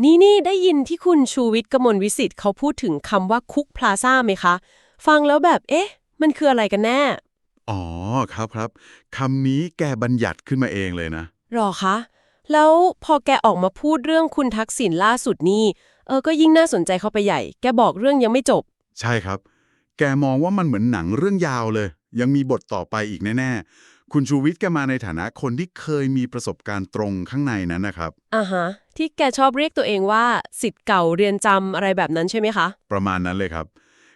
นี่นี่ได้ยินที่คุณชูวิทย์กมลวิสิทธิ์เขาพูดถึงคำว่าคุกพลาซ่าไหมคะ ฟังแล้วแบบ เอ๊ะ มันคืออะไรกันแน่ อ๋อครับครับคำนี้แกบัญญัติขึ้นมาเองเลยนะ หรอคะ แล้วพอแกออกมาพูดเรื่องคุณทักษิณล่าสุดนี่ เออก็ยิ่งน่าสนใจเข้าไปใหญ่ แกบอกเรื่องยังไม่จบ ใช่ครับ แกมองว่ามันเหมือนหนังเรื่องยาวเลย ยังมีบทต่อไปอีกแน่ๆ คุณชูวิทย์แกมาในฐานะคนที่เคยมีประสบการณ์ตรงข้างในนั้นนะครับ อ่าฮะ ที่แกชอบเรียกตัวเองว่าสิทธิ์เก่าเรียนจำอะไรแบบนั้นใช่ไหมคะ ประมาณนั้นเลยครับ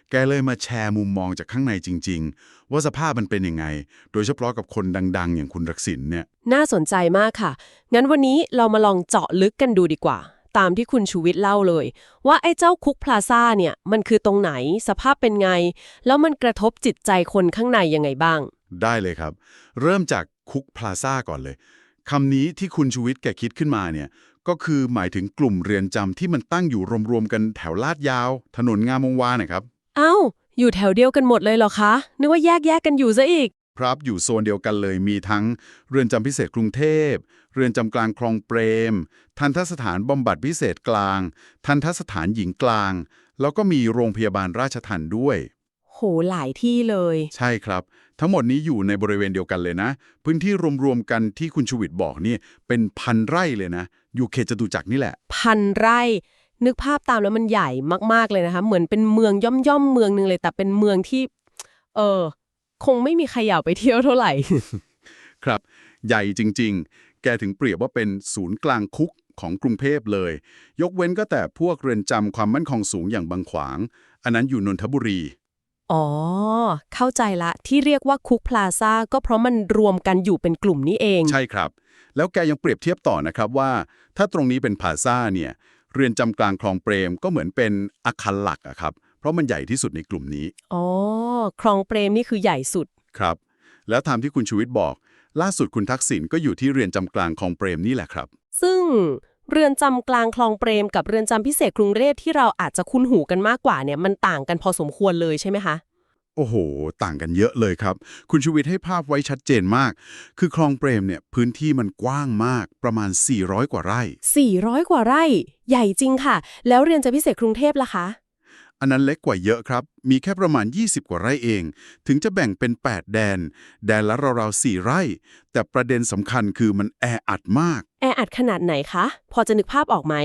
แกเลยมาแชร์มุมมองจากข้างในจริง ๆ ว่าสภาพมันเป็นยังไง โดยเฉพาะกับคนดัง ๆ อย่างคุณทักษิณเนี่ย น่าสนใจมากค่ะ งั้นวันนี้เรามาลองเจาะลึกกันดูดีกว่า ตามที่คุณชูวิทย์เล่าเลย ว่าไอ้เจ้าคุกพลาซ่าเนี่ยมันคือตรงไหนสภาพเป็นไง แล้วมันกระทบจิตใจคนข้างในยังไงบ้าง ได้เลยครับ เริ่มจากคุกพลาซ่าก่อนเลยคำนี้ที่คุณชูวิทย์แกคิดขึ้นมาเนี่ยก็คือหมายถึงกลุ่มเรือนจำที่มันตั้งอยู่รวมๆกันแถวลาดยาว ถนนงามวงวานนะครับเอ้าอยู่แถวเดียวกันหมดเลยเหรอคะ นึกว่าแยกแยกกันอยู่ซะอีก ครับอยู่โซนเดียวกันเลยมีทั้งเรือนจำพิเศษกรุงเทพ เรือนจำกลางคลองเปรม ทันทสถานบำบัดพิเศษกลาง ทันทสถานหญิงกลาง แล้วก็มีโรงพยาบาลราชทันด้วย โหหลายที่เลย ใช่ครับ ทั้งหมดนี้อยู่ในบริเวณเดียวกันเลยนะ พื้นที่รวมๆกันที่คุณชูวิทย์บอกนี่เป็นพันไร่เลยนะ อยู่เขตจตุจักรนี่แหละ พันไร่ นึกภาพตามแล้วมันใหญ่มากๆเลยนะคะ เหมือนเป็นเมืองย่อมๆเมืองหนึงเลย แต่เป็นเมืองที่ เออคงไม่มีใครอยากไปเที่ยวเท่าไหร่ ครับ ใหญ่จริง ๆ แกถึงเปรียบว่าเป็นศูนย์กลางคุกของกรุงเทพเลย ยกเว้นก็แต่พวกเรือนจำความมั่นคงสูงอย่างบางขวาง อันนั้นอยู่นนทบุรี อ๋อ เข้าใจละที่เรียกว่าคุกพลาซ่าก็เพราะมันรวมกันอยู่เป็นกลุ่มนี้เอง ใช่ครับ แล้วแกยังเปรียบเทียบต่อนะครับว่า ถ้าตรงนี้เป็นพลาซ่าเนี่ย เรือนจำกลางคลองเปรมก็เหมือนเป็นอาคารหลักอะครับ เพราะมันใหญ่ที่สุดในกลุ่มนี้ อ๋อ คลองเปรมนี่คือใหญ่สุด ครับ แล้วตามที่คุณชูวิทย์บอก ล่าสุดคุณทักษิณก็อยู่ที่เรือนจำกลางคลองเปรมนี่แหละครับ ซึ่ง เรือนจำกลางคลองเปรมกับเรือนจำพิเศษกรุงเทพที่เราอาจจะคุ้นหูกันมากกว่าเนี่ยมันต่างกันพอสมควรเลยใช่ไหมคะโอ้โห ต่างกันเยอะเลยครับ คุณชูวิทย์ให้ภาพไว้ชัดเจนมาก คือคลองเปรมเนี่ยพื้นที่มันกว้างมากประมาณ 400 กว่าไร่ 400 กว่าไร่ ใหญ่จริงค่ะ แล้วเรือนจำพิเศษกรุงเทพล่ะคะ อันนั้นเล็กกว่าเยอะครับ มีแค่ประมาณ 20 กว่าไร่เอง ถึงจะแบ่งเป็น 8 แดน แดนละราวๆ4ไร่ แต่ประเด็นสำคัญคือมันแออัดมาก แออัดขนาดไหนคะ พอจะนึกภาพออกไหม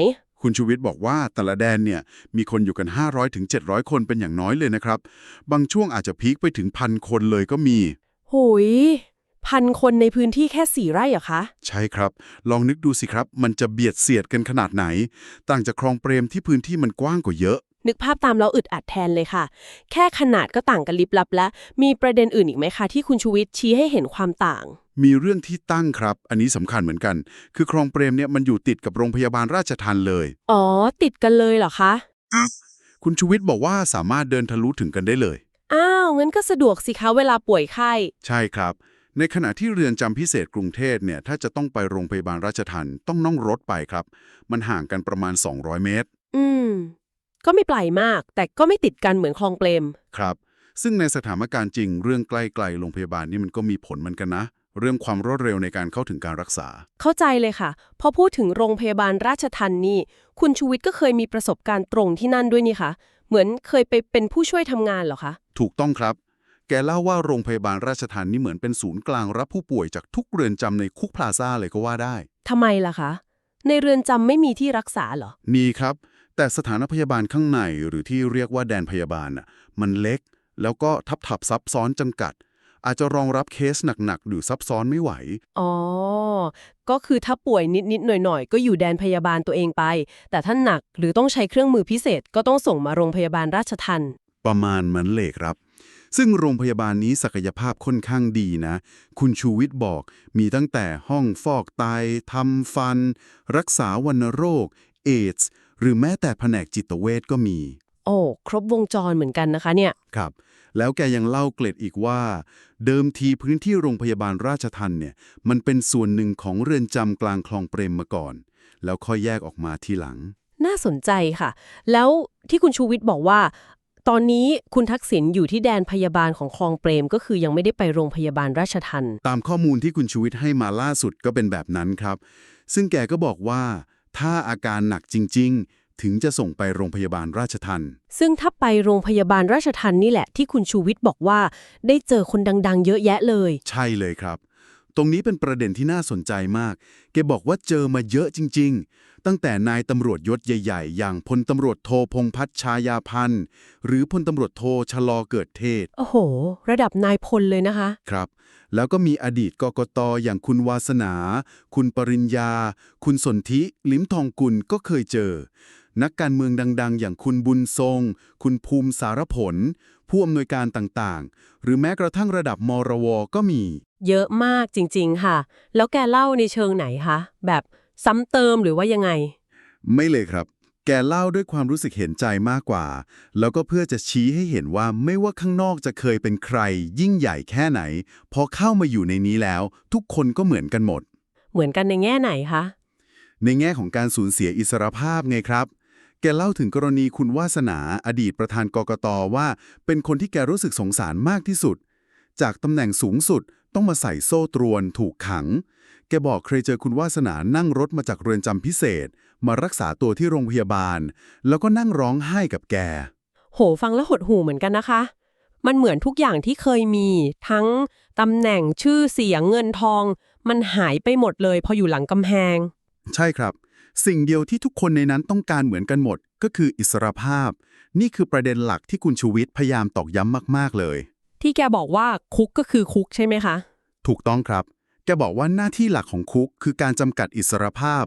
คุณชูวิทย์บอกว่าแต่ละแดนเนี่ยมีคนอยู่กัน500ถึง700 คนเป็นอย่างน้อยเลยนะครับ บางช่วงอาจจะพีคไปถึงพันคนเลยก็มีหุยพันคนในพื้นที่แค่สี่ไร่เหรอคะ ใช่ครับ ลองนึกดูสิครับ มันจะเบียดเสียดกันขนาดไหน ต่างจากคลองเปรมที่พื้นที่มันกว้างกว่าเยอะ นึกภาพตามแล้วอึดอัดแทนเลยค่ะ แค่ขนาดก็ต่างกันลิบลับแล้ว มีประเด็นอื่นอีกไหมคะที่คุณชูวิทย์ชี้ให้เห็นความต่าง มีเรื่องที่ตั้งครับ อันนี้สำคัญเหมือนกัน คือคลองเปรมเนี่ยมันอยู่ติดกับโรงพยาบาลราชทันเลย อ๋อ ติดกันเลยเหรอคะ คุณชูวิทย์บอกว่าสามารถเดินทะลุถึงกันได้เลย อ้าวงั้นก็สะดวกสิคะเวลาป่วยไข้ ใช่ครับ ในขณะที่เรือนจำพิเศษกรุงเทพเนี่ยถ้าจะต้องไปโรงพยาบาลราชทันต้องนั่งรถไปครับ มันห่างกันประมาณ 200 เมตร อืม ก็ไม่ไกลมาก แต่ก็ไม่ติดกันเหมือนคลองเปรมครับ ซึ่งในสถานการณ์จริงเรื่องใกล้ๆโรงพยาบาลนี่มันก็มีผลเหมือนกันนะ เรื่องความรวดเร็วในการเข้าถึงการรักษา เข้าใจเลยค่ะ พอพูดถึงโรงพยาบาลราชทันนี่ คุณชูวิทย์ก็เคยมีประสบการณ์ตรงที่นั่นด้วยนี่คะเหมือนเคยไปเป็นผู้ช่วยทำงานเหรอคะ ถูกต้องครับ แกเล่าว่าโรงพยาบาลราชทันนี่เหมือนเป็นศูนย์กลางรับผู้ป่วยจากทุกเรือนจำในคุกพลาซ่าเลยก็ว่าได้ ทำไมล่ะคะ ในเรือนจำไม่มีที่รักษาเหรอ มีครับ แต่สถานพยาบาลข้างในหรือที่เรียกว่าแดนพยาบาลน่ะมันเล็ก แล้วก็ทับทับๆซับซ้อนจำกัด อาจจะรองรับเคสหนักๆหรือซับซ้อนไม่ไหว อ๋อ ก็คือถ้าป่วยนิดๆหน่อยๆ ก็อยู่แดนพยาบาลตัวเองไป แต่ถ้าหนักหรือต้องใช้เครื่องมือพิเศษก็ต้องส่งมาโรงพยาบาลราชทันประมาณมันเลยครับ ซึ่งโรงพยาบาลนี้ศักยภาพค่อนข้างดีนะ คุณชูวิทย์บอกมีตั้งแต่ห้องฟอกไตทำฟัน รักษาวัณโรค เอดส์ หรือแม้แต่แผนกจิตเวชก็มี โอ้ครบวงจรเหมือนกันนะคะเนี่ย ครับ แล้วแกยังเล่าเกล็ดอีกว่า เดิมทีพื้นที่โรงพยาบาลราชทันเนี่ย มันเป็นส่วนหนึ่งของเรือนจำกลางคลองเปรมมาก่อน แล้วค่อยแยกออกมาทีหลัง น่าสนใจค่ะ แล้วที่คุณชูวิทย์บอกว่า ตอนนี้คุณทักษิณอยู่ที่แดนพยาบาลของคลองเปรม ก็คือยังไม่ได้ไปโรงพยาบาลราชทันตามข้อมูลที่คุณชูวิทย์ให้มาล่าสุดก็เป็นแบบนั้นครับ ซึ่งแกก็บอกว่า ถ้าอาการหนักจริง ๆ ถึงจะส่งไปโรงพยาบาลราชทัน ซึ่งถ้าไปโรงพยาบาลราชทันนี่แหละที่คุณชูวิทย์บอกว่า ได้เจอคนดังๆ เยอะแยะเลย ใช่เลยครับ ตรงนี้เป็นประเด็นที่น่าสนใจมาก แกบอกว่าเจอมาเยอะจริง ๆ ตั้งแต่นายตำรวจยศใหญ่ๆ อย่างพลตำรวจโทพงพัฒน์ชายาพันธ์ หรือพลตำรวจโทชะลอเกิดเทศ โอ้โห ระดับนายพลเลยนะคะ ครับ แล้วก็มีอดีตกกตอย่างคุณวาสนา คุณปริญญา คุณสนธิลิมทองกุลก็เคยเจอ นักการเมืองดัง ๆ อย่างคุณบุญทรง คุณภูมิสารผล ผู้อำนวยการต่างๆ หรือแม้กระทั่งระดับมรวก็มี เยอะมากจริงๆค่ะ แล้วแกเล่าในเชิงไหนคะแบบ ซ้ำเติมหรือว่ายังไง ไม่เลยครับ แกเล่าด้วยความรู้สึกเห็นใจมากกว่า แล้วก็เพื่อจะชี้ให้เห็นว่าไม่ว่าข้างนอกจะเคยเป็นใคร ยิ่งใหญ่แค่ไหน พอเข้ามาอยู่ในนี้แล้ว ทุกคนก็เหมือนกันหมด เหมือนกันในแง่ไหนคะ ในแง่ของการสูญเสียอิสรภาพไงครับแกเล่าถึงกรณีคุณวาสนาอดีตประธานกกตว่า เป็นคนที่แกรู้สึกสงสารมากที่สุด จากตำแหน่งสูงสุด ต้องมาใส่โซ่ตรวนถูกขัง แกบอกเคยเจอคุณวาสนานั่งรถมาจากเรือนจำพิเศษ มารักษาตัวที่โรงพยาบาล แล้วก็นั่งร้องไห้กับแก โหฟังแล้วหดหูเหมือนกันนะคะ มันเหมือนทุกอย่างที่เคยมี ทั้งตำแหน่งชื่อเสียงเงินทอง มันหายไปหมดเลย พออยู่หลังกำแพง ใช่ครับ สิ่งเดียวที่ทุกคนในนั้นต้องการเหมือนกันหมด ก็คืออิสรภาพ นี่คือประเด็นหลักที่คุณชูวิทย์พยายามตอกย้ำมาก ๆ เลย ที่แกบอกว่าคุกก็คือคุกใช่ไหมคะ ถูกต้องครับ แกบอกว่าหน้าที่หลักของคุกคือการจำกัดอิสรภาพ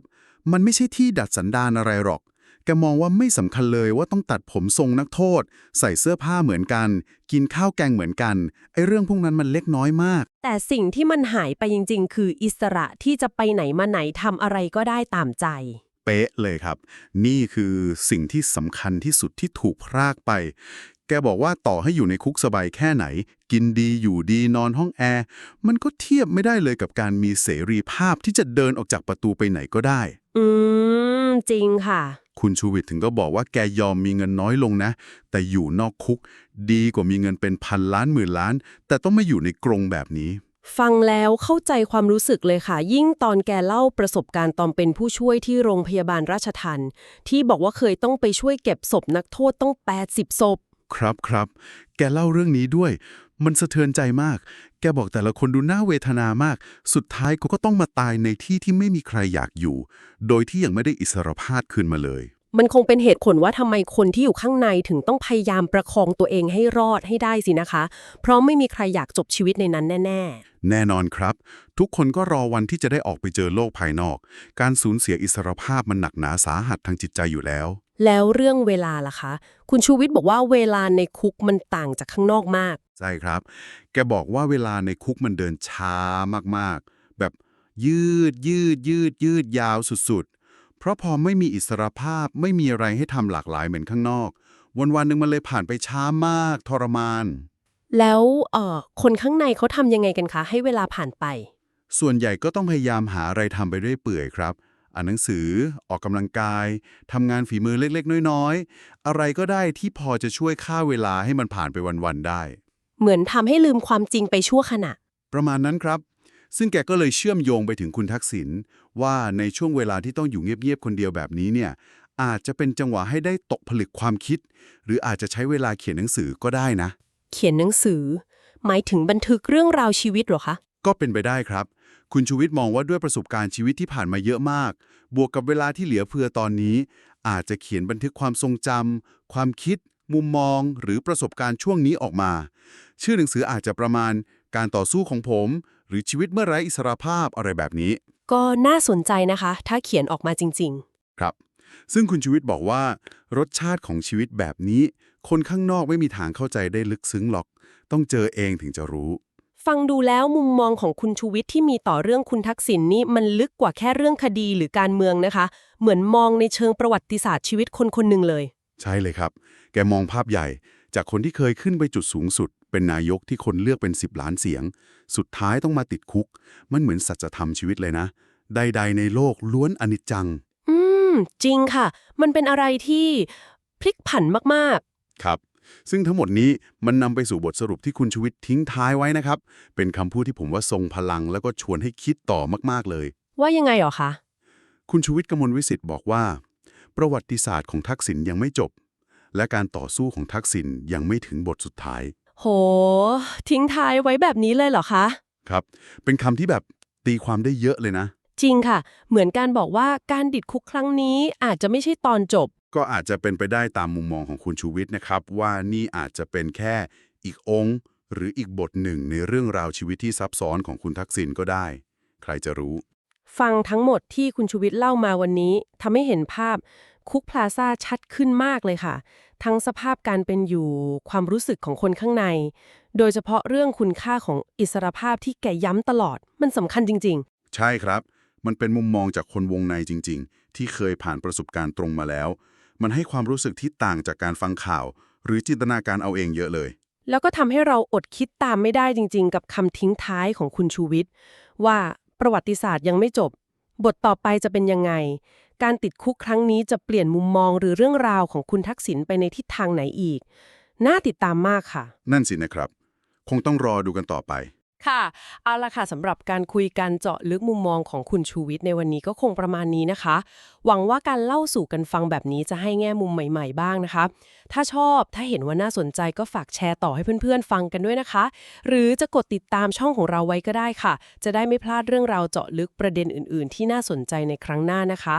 มันไม่ใช่ที่ดัดสันดานอะไรหรอก แกมองว่าไม่สำคัญเลยว่าต้องตัดผมทรงนักโทษ ใส่เสื้อผ้าเหมือนกัน กินข้าวแกงเหมือนกัน ไอ้เรื่องพวกนั้นมันเล็กน้อยมาก แต่สิ่งที่มันหายไปจริง ๆ คืออิสระที่จะไปไหนมาไหนทำอะไรก็ได้ตามใจ เป๊ะเลยครับ นี่คือสิ่งที่สำคัญที่สุดที่ถูกพรากไป แกบอกว่าต่อให้อยู่ในคุกสบายแค่ไหน กินดีอยู่ดีนอนห้องแอร์ มันก็เทียบไม่ได้เลยกับการมีเสรีภาพที่จะเดินออกจากประตูไปไหนก็ได้ อืม จริงค่ะ คุณชูวิทย์ถึงก็บอกว่าแกยอมมีเงินน้อยลงนะ แต่อยู่นอกคุก ดีกว่ามีเงินเป็นพันล้านหมื่นล้าน แต่ต้องมาอยู่ในกรงแบบนี้ ฟังแล้วเข้าใจความรู้สึกเลยค่ะ ยิ่งตอนแกเล่าประสบการณ์ตอนเป็นผู้ช่วยที่โรงพยาบาลราชทันที่บอกว่าเคยต้องไปช่วยเก็บศพนักโทษต้อง 80ศพ ครับครับ แกเล่าเรื่องนี้ด้วย มันสะเทือนใจมาก แกบอกแต่ละคนดูน่าเวทนามาก สุดท้ายเขาก็ต้องมาตายในที่ที่ไม่มีใครอยากอยู่ โดยที่ยังไม่ได้อิสรภาพคืนมาเลย มันคงเป็นเหตุผลว่าทำไมคนที่อยู่ข้างในถึงต้องพยายามประคองตัวเองให้รอดให้ได้สินะคะ เพราะไม่มีใครอยากจบชีวิตในนั้นแน่แน่นอนครับ ทุกคนก็รอวันที่จะได้ออกไปเจอโลกภายนอก การสูญเสียอิสรภาพมันหนักหนาสาหัสทางจิตใจอยู่แล้วๆ แล้วเรื่องเวลาล่ะคะ คุณชูวิทย์บอกว่าเวลาในคุกมันต่างจากข้างนอกมาก ใช่ครับ แกบอกว่าเวลาในคุกมันเดินช้ามากๆ แบบยืดยืดยืดยืดยาวสุดๆ เพราะพอไม่มีอิสรภาพไม่มีอะไรให้ทำหลากหลายเหมือนข้างนอก วันๆหนึ่งมันเลยผ่านไปช้ามาก ทรมาน แล้วเอ่อคนข้างในเขาทำยังไงกันคะ ให้เวลาผ่านไป ส่วนใหญ่ก็ต้องพยายามหาอะไรทำไปเรื่อยเปื่อยครับ อ่านหนังสือ ออกกำลังกายทำงานฝีมือเล็กๆ น้อยๆ อะไรก็ได้ที่พอจะช่วยฆ่าเวลาให้มันผ่านไปวันๆได้ เหมือนทำให้ลืมความจริงไปชั่วขณะ ประมาณนั้นครับ ซึ่งแกก็เลยเชื่อมโยงไปถึงคุณทักษิณว่าในช่วงเวลาที่ต้องอยู่เงียบๆคนเดียวแบบนี้เนี่ยอาจจะเป็นจังหวะให้ได้ตกผลึกความคิด หรืออาจจะใช้เวลาเขียนหนังสือก็ได้นะ เขียนหนังสือ หมายถึงบันทึกเรื่องราวชีวิตเหรอคะ ก็เป็นไปได้ครับ คุณชูวิทย์มองว่าด้วยประสบการณ์ชีวิตที่ผ่านมาเยอะมาก บวกกับเวลาที่เหลือเฟือตอนนี้ อาจจะเขียนบันทึกความทรงจำความคิด มุมมอง หรือประสบการณ์ช่วงนี้ออกมา ชื่อหนังสืออาจจะประมาณการต่อสู้ของผม หรือชีวิตเมื่อไร้อิสรภาพอะไรแบบนี้ ก็น่าสนใจนะคะ ถ้าเขียนออกมาจริงครับ ซึ่งคุณชูวิทย์บอกว่า รสชาติของชีวิตแบบนี้ คนข้างนอกไม่มีทางเข้าใจได้ลึกซึ้งหรอก ต้องเจอเองถึงจะรู้ๆ ฟังดูแล้วมุมมองของคุณชูวิทย์ที่มีต่อเรื่องคุณทักษิณนี่มันลึกกว่าแค่เรื่องคดีหรือการเมืองนะคะ เหมือนมองในเชิงประวัติศาสตร์ชีวิตคนคนหนึ่งเลย ใช่เลยครับ แกมองภาพใหญ่ จากคนที่เคยขึ้นไปจุดสูงสุด เป็นนายกที่คนเลือกเป็น 10 ล้านเสียง สุดท้ายต้องมาติดคุก มันเหมือนสัจธรรมชีวิตเลยนะ ใด ๆ ในโลกล้วนอนิจจัง อืม จริงค่ะ มันเป็นอะไรที่พลิกผันมากครับ ซึ่งทั้งหมดนี้มันนำไปสู่บทสรุปที่คุณชูวิทย์ทิ้งท้ายไว้นะครับ เป็นคำพูดที่ผมว่าทรงพลังแล้วก็ชวนให้คิดต่อมากๆเลยๆว่ายังไงเหรอคะ คุณชูวิทย์กมลวิสิทธิ์บอกว่า ประวัติศาสตร์ของทักษิณยังไม่จบ และการต่อสู้ของทักษิณยังไม่ถึงบทสุดท้าย โห ทิ้งท้ายไว้แบบนี้เลยเหรอคะ ครับ เป็นคำที่แบบตีความได้เยอะเลยนะ จริงค่ะ เหมือนการบอกว่าการดิดคุกครั้งนี้อาจจะไม่ใช่ตอนจบ ก็อาจจะเป็นไปได้ตามมุมมองของคุณชูวิทย์นะครับ ว่านี่อาจจะเป็นแค่อีกองค์ หรืออีกบทหนึ่งในเรื่องราวชีวิตที่ซับซ้อนของคุณทักษิณก็ได้ ใครจะรู้ ฟังทั้งหมดที่คุณชูวิทย์เล่ามาวันนี้ทำให้เห็นภาพคุกพลาซ่าชัดขึ้นมากเลยค่ะ ทั้งสภาพการเป็นอยู่ความรู้สึกของคนข้างใน โดยเฉพาะเรื่องคุณค่าของอิสรภาพที่แกย้ำตลอด มันสำคัญจริงใช่ครับ มันเป็นมุมมองจากคนวงในจริง ๆ ที่เคยผ่านประสบการณ์ตรงมาแล้ว มันให้ความรู้สึกที่ต่างจากการฟังข่าว หรือจินตนาการเอาเองเยอะเลยๆแล้วก็ทำให้เราอดคิดตามไม่ได้จริง ๆ กับคำทิ้งท้ายของคุณชูวิทย์ว่าประวัติศาสตร์ยังไม่จบ บทต่อไปจะเป็นยังไง การติดคุกครั้งนี้จะเปลี่ยนมุมมองหรือเรื่องราวของคุณทักษิณไปในทิศทางไหนอีก น่าติดตามมากค่ะ นั่นสินะครับ คงต้องรอดูกันต่อไป ค่ะ เอาละค่ะสำหรับการคุยกันเจาะลึกมุมมองของคุณชูวิทย์ในวันนี้ก็คงประมาณนี้นะคะ หวังว่าการเล่าสู่กันฟังแบบนี้จะให้แง่มุมใหม่ ๆ บ้างนะคะ ถ้าชอบถ้าเห็นว่าน่าสนใจก็ฝากแชร์ต่อให้เพื่อนๆ ฟังกันด้วยนะคะ หรือจะกดติดตามช่องของเราไว้ก็ได้ค่ะ จะได้ไม่พลาดเรื่องราวเจาะลึกประเด็นอื่น ๆ ที่น่าสนใจในครั้งหน้านะคะ